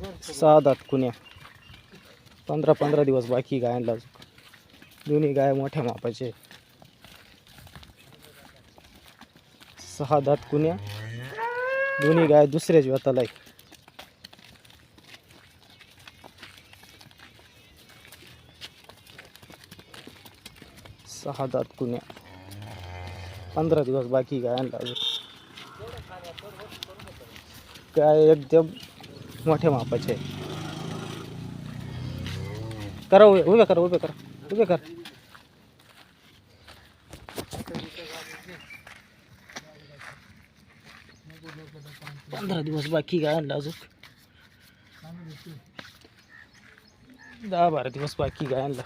सहा दात कुण्या. पंधरा पंधरा दिवस बाकी गायांना दोन्ही गाय मोठ्या मापाचे. सहा दात कुण्या. दोन्ही गाय दुसऱ्याच व्यताला आहे. सहा दात कुण्या. पंधरा दिवस बाकी गायांना अजून. गाय एकदम मोठ्या मापाचे आहे करा उभे उभे करा उभे करा उभे करा. पंधरा दिवस बाकी गायांना अजून? दहा बारा दिवस बाकी काय आणलं?